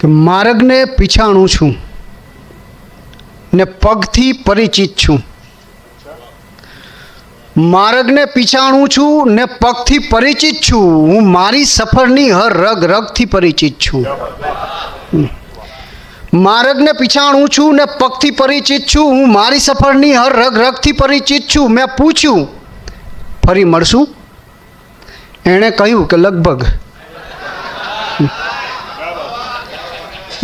કે માર્ગને પીછાણું છું ને પગથી પરિચિત છું. માર્ગને પીછાણું છું ને પગથી પરિચિત છું. હું મારી સફરની હર રગ રગથી પરિચિત છું. માર્ગને પીછાણું છું ને પગથી પરિચિત છું. હું મારી સફરની હર રગ રગથી પરિચિત છું. મેં પૂછ્યું, ફરી મળશું? એણે કહ્યું કે લગભગ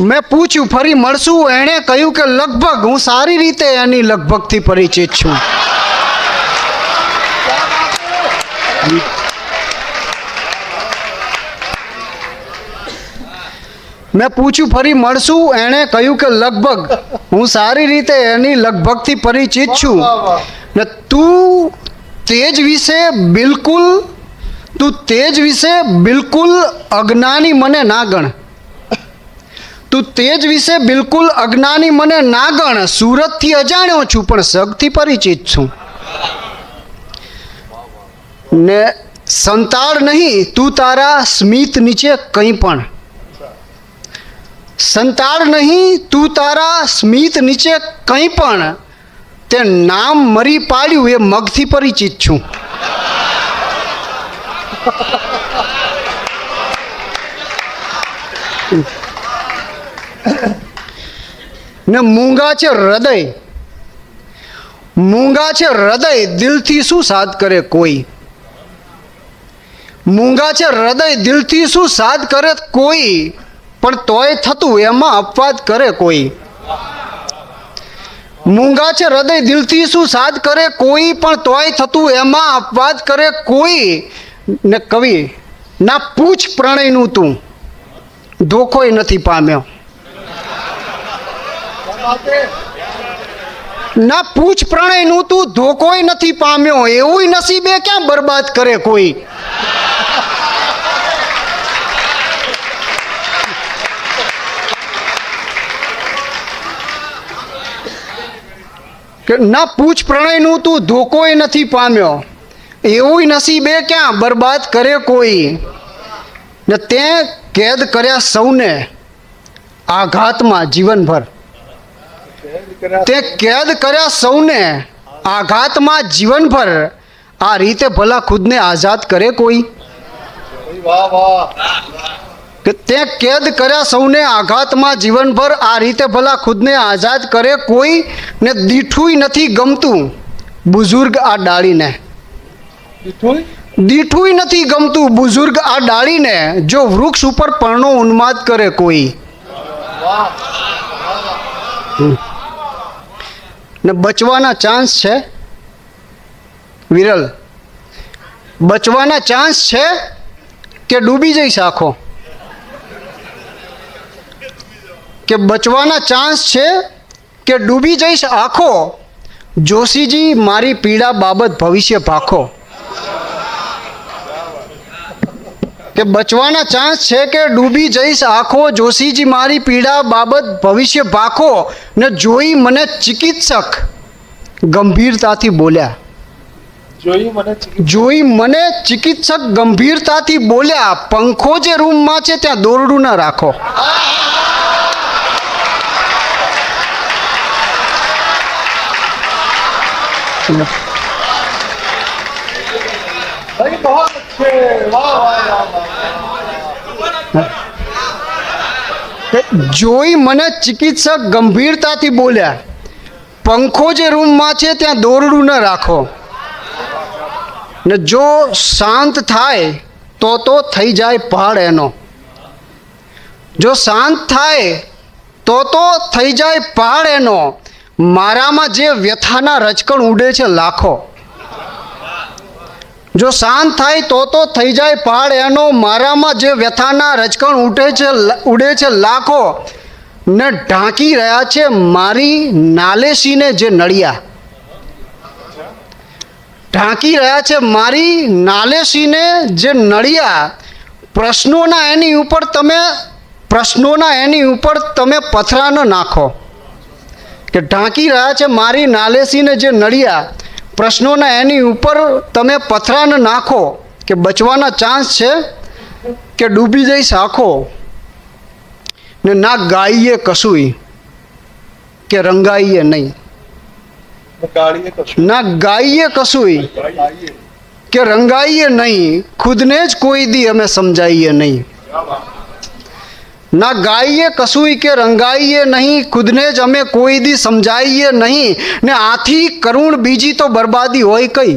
મેં પૂછ્યું, ફરી મળશું? એણે કહ્યું કે લગભગ હું સારી રીતે એની લગભગથી પરિચિત છું. મેં પૂછ્યું, ફરી મળશું? એણે કહ્યું કે લગભગ હું સારી રીતે એની લગભગથી પરિચિત છું. ને તું તેજ વિશે બિલકુલ, તું તેજ વિશે બિલકુલ અજ્ઞાની મને ના ગણ. તું તેજ વિશે બિલકુલ અજ્ઞાની મને ના ગણ. સુરતથી અજાણ્યો છું, પણ સગથી પરિચિત છું. ને સંતાળ નહીં, તું તારા સ્મિત નીચે કંઈ પણ. સંતાળ નહીં, તું તારા સ્મિત નીચે કંઈ પણ. તે નામ મરી પાડ્યું એ મગથી પરિચિત છું. ને મૂંગા છે હૃદય. મૂંગા છે હૃદય, દિલથી શું સાધ કરે કોઈ? મૂંગા છે હૃદય, દિલથી શું સાધ કરે કોઈ? પણ તોય થતું એમાં અપવાદ કરે કોઈ. મૂંગા છે હૃદય, દિલથી શું સાધ કરે કોઈ? પણ તોય થતું એમાં અપવાદ કરે કોઈ? ને કવિ, ના પૂછ પ્રણયનું તું. ધોખોય નથી પામ્યો. ના, પૂછ પ્રણયનું તું ધોકોય નથી પામ્યો. એવું નસીબે ક્યાં બરબાદ કરે કોઈ? કે ના, પૂછ પ્રણયનું તું ધોકોય નથી પામ્યો. એવું નસીબે ક્યાં બરબાદ કરે કોઈ? ને તે કેદ કર્યા સૌને આઘાતમાં જીવનભર. તે કેદ કર્યા સૌને આઘાતમાં જીવનભર આ રીતે ભલા ખુદને આઝાદ કરે કોઈ? કે તે કેદ કર્યા સૌને આઘાતમાં જીવનભર આ રીતે ભલા ખુદને આઝાદ કરે કોઈ ને દીઠુંય નથી ગમતું બુઝુર્ગ આ ડાળીને. દીઠું દીઠુંય નથી ગમતું બુઝુર્ગ આ ડાળીને જો વૃક્ષ ઉપર પર્ણો ઉન્માદ કરે કોઈ. વાહ ને બચવાના ચાન્સ છે વિરલ. બચવાના ચાન્સ છે કે ડૂબી જઈશ આખો? કે બચવાના ચાન્સ છે કે ડૂબી જઈશ આખો? જોશીજી, મારી પીડા બાબત ભવિષ્ય ભાખો. કે બચવાના ચાન્સ છે કે ડૂબી જઈશ આખો જોશીજી મારી પીડા બાબત ભવિષ્ય ભાખો ને જોઈ મને ચિકિત્સક ગંભીરતાથી બોલ્યા. જોઈ મને ચિકિત્સક ગંભીરતાથી બોલ્યા પંખો જે રૂમમાં છે ત્યાં દોરડું ના રાખો. ભાઈ જોઈ મને ચિકિત્સક ગંભીરતાથી બોલ્યા, પંખો જે રૂમમાં છે ત્યાં દોરડું ન રાખો. ને જો શાંત થાય, તો તો થઈ જાય પહાડ એનો. જો શાંત થાય, તો તો થઈ જાય પહાડ એનો. મારામાં જે વ્યથાના રચકણ ઉડે છે લાખો. જો શાંત થાય તો તો થઈ જાય પહાડ એનો મારામાં જે વ્યથાના રચકણ ઉઠે છે ઉડે છે લાખો, ને ઢાંકી રહ્યા છે મારી નાલેસીને જે નળિયા. ઢાંકી રહ્યા છે મારી નાલેસીને જે નળિયા. પ્રશ્નોના એની ઉપર તમે, પ્રશ્નોના એની ઉપર તમે પથરા ન નાખો. કે ઢાંકી રહ્યા છે મારી નાલેસીને જે નળિયા. પ્રશ્નોના એની ઉપર તમે પથરાને નાખો કે બચવાના ચાન્સ છે કે ડૂબી જઈશ આખો. ને ના ગાઈએ કશુંય કે રંગાઈએ નહીં. ના ગાઈએ કશુંય કે રંગાઈએ નહીં. ખુદને જ કોઈ દી અમે સમજાઈએ નહીં. ના ગાઈએ કશુંય કે રંગાઈએ નહીં ખુદને જ અમે કોઈ દી સમજાઈએ નહીં ને આથી કરુણ બીજી તો બરબાદી હોય કઈ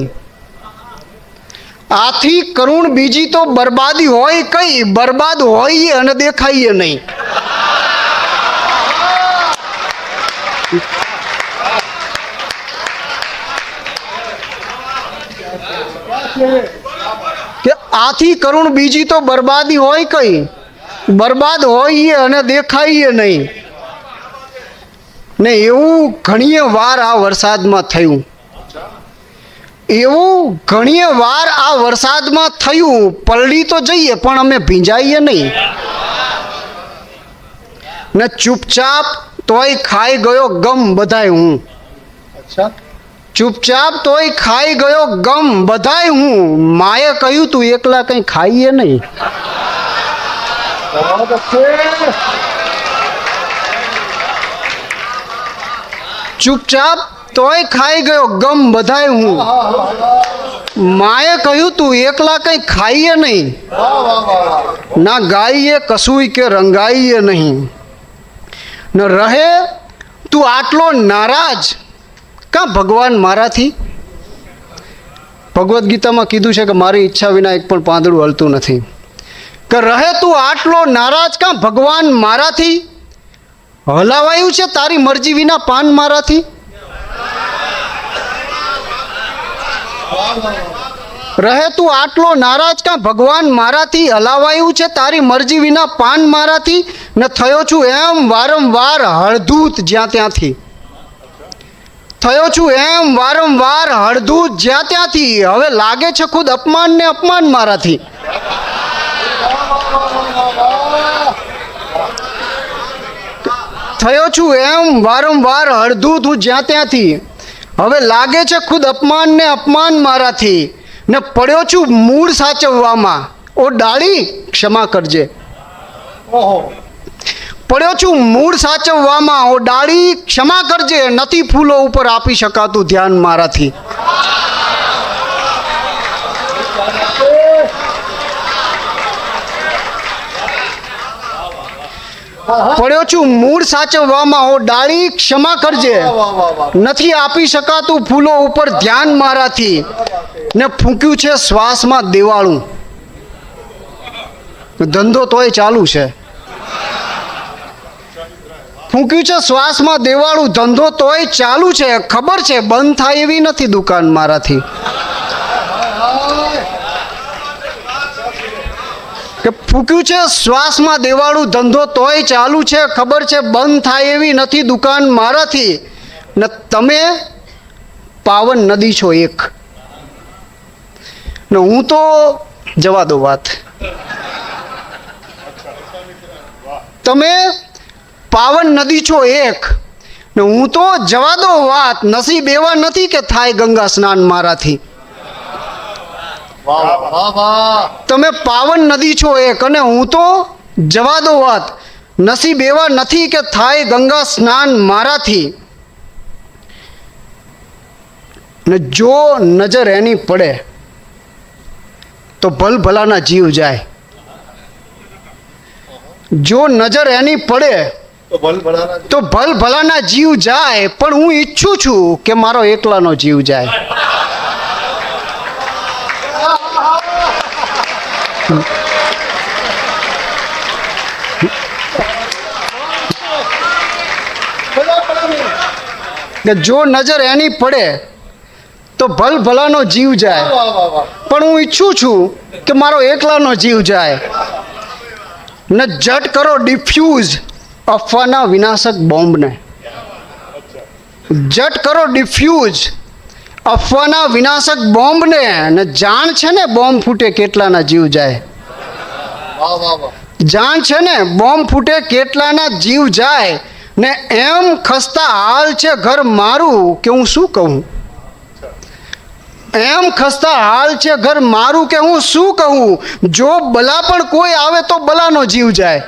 આથી કરુણ બીજી તો બરબાદી હોય કઈ બરબાદ હોઈએ અને દેખાઈએ નહીં કે આથી કરુણ બીજી તો બરબાદી હોય કઈ બરબાદ હોઈએ અને દેખાઈએ નહીં. ને એવું ઘણીએ વાર આ વરસાદમાં થયું. એવું ઘણીએ વાર આ વરસાદમાં થયું. પલડી તો જઈએ પણ અમે ભીંજાઈએ નહીં. ને ચૂપચાપ તોય ખાઈ ગયો ગમ બધાય હું. ચૂપચાપ તોય ખાઈ ગયો ગમ બધાય હું. માએ કહ્યું તું એકલા કંઈ ખાઈએ નહીં. છે ચૂપચાપ તોય ખાઈ ગયો, ગમ બધાય હું. માએ કહ્યું, તું એકલા કંઈ ખાઈએ નહીં. ના ગાઈએ કશુંય કે રંગાઈએ નહીં. ન રહે, તું આટલો નારાજ. કાં ભગવાન મારાથી? ભગવદ્ ગીતામાં કીધું છે કે મારી ઈચ્છા વિના એક પણ પાંદડું હલતું નથી. કે રહે તું આટલો નારાજ કાં? ભગવાન મારાથી? હલાવાયું છે તારી મરજી વિના પાન મારાથી? રહે તું આટલો નારાજ કાં? ભગવાન મારાથી હલાવાયું છે તારી મરજી વિના પાન મારાથી? ને થયો છું એમ વારંવાર હળધૂત જ્યાં ત્યાંથી. થયો છું એમ વારંવાર હળધૂત જ્યાં ત્યાંથી. હવે લાગે છે ખુદ અપમાન ને અપમાન મારાથી. થયો છું એમ વારંવાર હળધું હું જ્યાં ત્યાંથી. હવે લાગે છે ખુદ અપમાન ને અપમાન મારાથી. ને પડ્યો છું મૂળ સાચવવામાં. ઓ ડાળી ક્ષમા કરજે. ઓહો. પડ્યો છું મૂળ સાચવવામાં. ઓ ડાળી ક્ષમા કરજે. નથી ફૂલો ઉપર આપી શકાતું ધ્યાન મારાથી. પડ્યો છું. મૂળ સાચવવામાં હો ડાળી ક્ષમા કરજે. નથી આપી શકાતું ફૂલો ઉપર ધ્યાન મારાથી. ને ફૂંક્યું છે શ્વાસમાં દેવાળું. ધંધો તોય ચાલુ છે. ફૂંક્યું છે શ્વાસમાં દેવાળું. ધંધો તોય ચાલુ છે. ખબર છે બંધ થાય એવી નથી દુકાન મારાથી. કે ફૂક્યું છે, શ્વાસમાં દેવાળું ધંધો તોય ચાલુ છે, ખબર છે, બંધ થાય એવી નથી દુકાન મારાથી. ને તમે પાવન નદી છો એક. ને હું તો જવા દો વાત. તમે પાવન નદી છો એક. ને હું તો જવા દો વાત. નસીબ એવા નથી કે થાય ગંગા સ્નાન મારાથી. તમે પાવન નદી છો એક અને હું તો જવા દો વાત. નસીબ એવા નથી કે થાય ગંગા સ્નાન મારાથી. ને જો નજર એની પડે તો ભલ ભલાના જીવ જાય. જો નજર એની પડે તો ભલ ભલાના તો ભલ ભલાના જીવ જાય. પણ હું ઈચ્છું છું કે મારો એકલાનો જીવ જાય ભલા ભલાની કે જો નજર એની પડે તો ભલ ભલાનો જીવ જાય. પણ હું ઈચ્છું છું કે મારો એકલાનો જીવ જાય. ને જટ કરો ડિફ્યુઝ અફવાના વિનાશક બોમ્બને. જટ કરો ડિફ્યુઝ અફવાના વિનાશક બોમ્બને ને જાણ છે ને બોમ્બ ફૂટે કેટલાના જીવ જાય. જાણ છે ને બોમ્બ ફૂટે કેટલાના જીવ જાય. ને એમ ખસતા હાલ છે ઘર મારું કે હું શું કહું? એમ ખસતા હાલ છે ઘર મારું કે હું શું કહું? જો બલા પણ કોઈ આવે તો બલાનો જીવ જાય.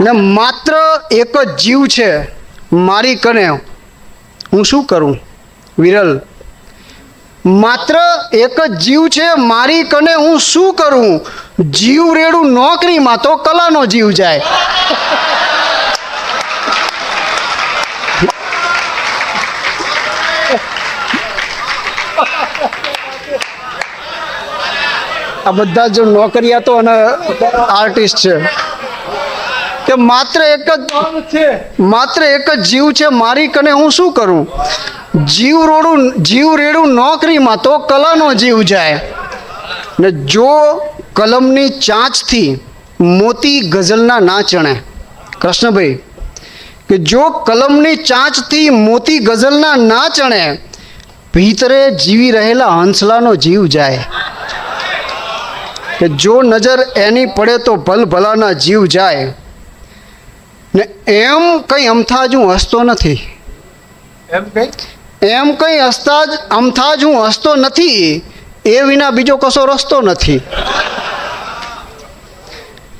ને માત્ર એક જ જીવ છે મારી કને. હું શું કરું? વિરલ માત્ર એક જ જીવ છે મારી કને હું શું કરું? જીવ રેડું નોકરીમાં તો કલાનો જીવ જાય. આ બધા જો નોકરિયાતો અને આર્ટિસ્ટ છે. કે માત્ર એક જ માત્ર એક જ જીવ છે મારી કને હું શું કરું? જીવ રોડું જીવ રેડું નોકરીમાં તો કલાનો જીવ જાય. ને જો કલમની ચાંચથી મોતી ગઝલના ના ચણે. કૃષ્ણભાઈ કે જો કલમની ચાંચથી મોતી ગઝલના ના ચણે ભીતરે જીવી રહેલા હંસલાનો જીવ જાય. કે જો નજર એની પડે તો ભલ ભલાના જીવ જાય. ને એમ કંઈ અમથા જ હું હસતો નથી. એમ કંઈ? એમ કંઈ હસતા જ અમથા જ હું હસતો નથી. એ વિના બીજો કશો રસ્તો નથી.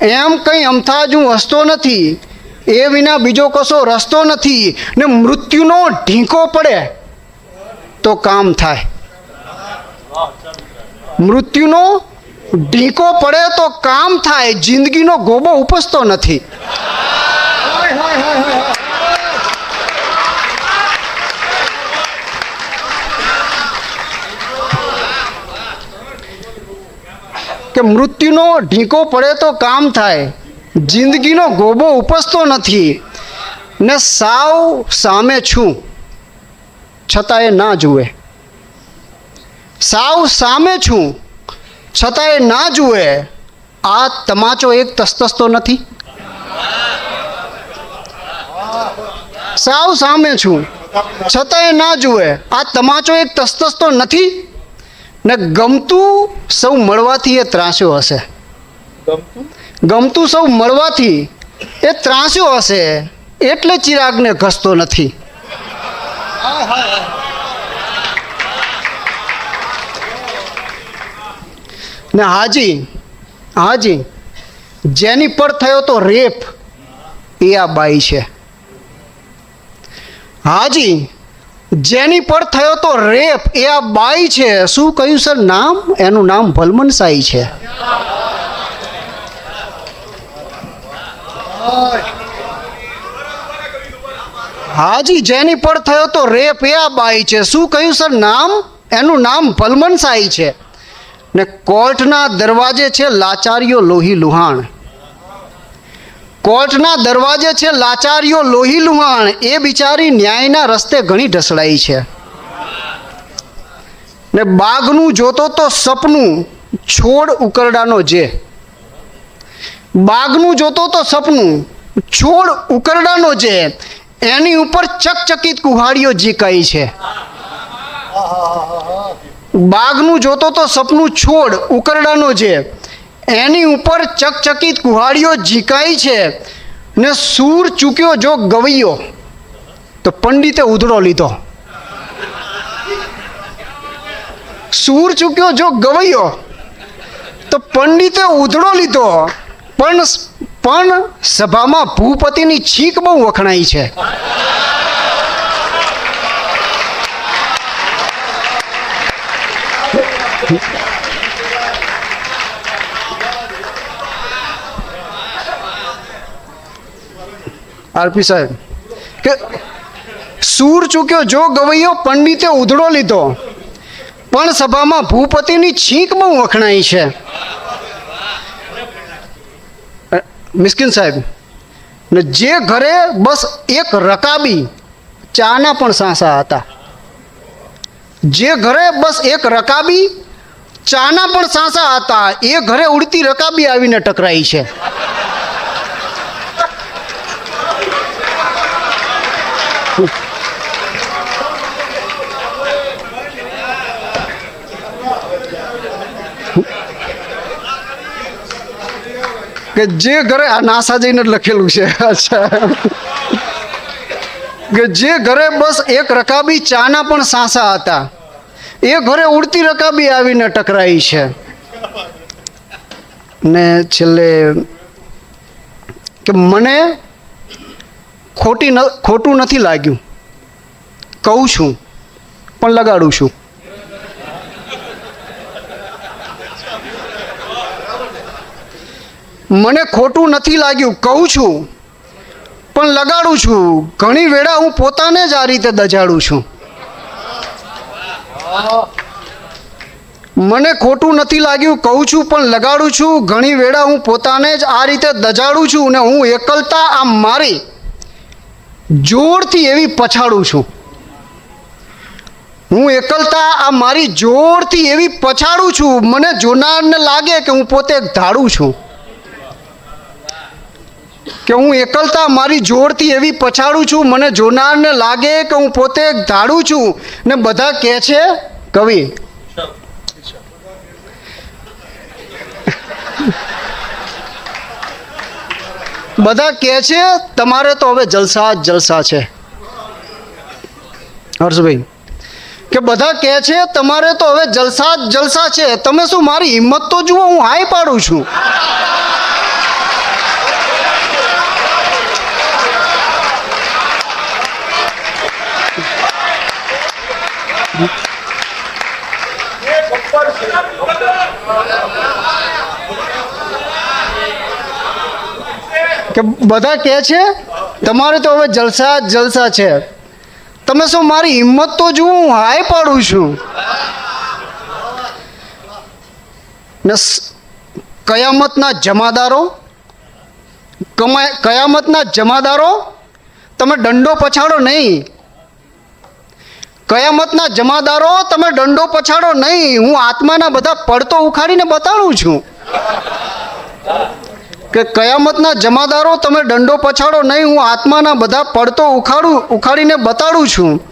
એમ કંઈ અમથાજ હું હસતો નથી, એ વિના બીજો કશો રસ્તો નથી ને મૃત્યુનો ઢીંકો પડે તો કામ થાય. મૃત્યુનો ઢીંકો પડે તો કામ થાય, જિંદગીનો ગોબો ઉપસતો નથી. કે મૃત્યુનો ઢીંકો પડે તો કામ થાય. જિંદગીનો ગોબો ઉપસતો નથી. ને સાવ સામે છું. છતાં એ ના જુએ. સાવ સામે છું. છતાં એ ના જુએ. આ તમાચો એક તસ્તસ્તો નથી. સાવ સામે છું. છતાં એ ના જુએ. આ તમાચો એક તસ્તસ્તો નથી. ને ગમતું સૌ મળવાથી એ ત્રાસ્યો હશે. ગમતું? સૌ મળવાથી એ ત્રાસ્યો હશે એટલે ચિરાગને ઘસતો નથી. ને હાજી હાજી જેની પર થયો તો રેપ એ આ બાઈ છે. હાજી જેની પર થયો તો રેપ. એ આ બાઈ છે. શું કહ્યું, સર? નામ? એનું નામ ભલમનસાઈ છે. હાજી, જેની પર થયો તો રેપ, એ આ બાઈ છે. શું કહ્યું, સર? નામ? એનું નામ ભલમનસાઈ છે. ને કોર્ટના દરવાજે છે લાચારીઓ લોહી લુહાણ. કોર્ટના દરવાજે છે લાચારીઓ લોહી લુહાણ. એ બિચારી ન્યાયના રસ્તે ઘણી ઢસડાઈ છે. ને બાગનું જોતો તો સપનું છોડ ઉકરડાનો જે. બાગનું જોતો તો સપનું છોડ ઉકરડાનો જે. એની ઉપર ચકચકિત કુહાડીઓ જીકાઈ છે. બાગનું જોતો તો સપનું છોડ ઉકરડાનો છે એની ઉપર ચકચકિત કુહાડીઓ ઝીકાઈ છે ને સૂર ચૂક્યો જો ગવૈયો, તો પંડિતે ઉધડો લીધો. સૂર ચૂક્યો જો ગવૈયો, તો પંડિતે ઉધડો લીધો. પણ પણ સભામાં ભૂપતિની છીક બહુ વખણાઈ છે. આરપી સાહેબ, કે સૂર ચૂક્યો, જો ગવૈયો પંડિતે ઉધડો લીધો, પણ સભામાં ભૂપતિની છીંક બહુ વખણાઈ છે. મિસ્કિન સાહેબ, ને જે ઘરે બસ એક રકાબી, ચાના પણ સાંસા હતા. જે ઘરે બસ એક રકાબી, ચાના પણ સાંસા હતા. એ ઘરે ઉડતી રકાબી આવીને ટકરાઈ છે. કે જે ઘરે આ નાસા જઈને લખેલું છે. કે જે ઘરે બસ એક રકાબી ચાના પણ સાંસા હતા. એ ઘરે ઉડતી રકાબી આવીને ટકરાઈ છે. ને છેલ્લે કે મને ખોટી ખોટું નથી લાગ્યું. કહું છું, પણ લગાડું છું. મને ખોટું નથી લાગ્યું, કહું છું. પણ લગાડું છું. ઘણી વેળા હું પોતાને જ આ રીતે દજાડું છું. મને ખોટું નથી લાગ્યું, કહું છું, પણ લગાડું છું. ઘણી વેળા હું પોતાને જ આ રીતે દજાડું છું ને હું એકલતા આમ મારી જોરથી એવી પછાડું છું. હું એકલતા આ મારી જોરથી એવી પછાડું છું. મને જોનારને લાગે કે હું પોતે ધાડું છું. કે હું એકલતા મારી જોરથી એવી પછાડું છું, મને જોનારને લાગે કે હું પોતે ધાડું છું ને બધા કહે છે કવિ. બધા કહે છે, તમારે તો હવે જલસા જ જલસા છે. હર્ષભાઈ, કે બધા કહે છે, તમારે તો હવે જલસા જ જલસા છે. તમે શું મારી હિંમત તો જુઓ, હું હાઈ પાડું છું. કે બધા કહે છે, તમારે તો હવે જલસા જલસા છે. તમે શું મારી હિંમત તો જુઓ, હું હાય પાડું છું. ને કયામતના જમાદારો કમા- કયામતના જમાદારો, તમે દંડો પછાડો નહીં. કયામતના જમાદારો, તમે દંડો પછાડો નહીં. હું આત્માના બધા પડતો ઉખાડીને બતાડું છું. કે કયામતના જમાદારો, તમે દંડો પછાડો નહીં. હું આત્માના બધા પડતો ઉખાડું, ઉખાડીને બતાડું છું.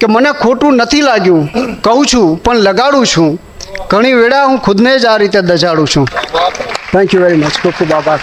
કે મને ખોટું નથી લાગ્યું. કહું છું, પણ લગાડું છું. ઘણી વેળા હું ખુદને જ આ રીતે દજાડું છું. થેન્ક યુ વેરી મચ ખૂબ ખૂબ આભાર.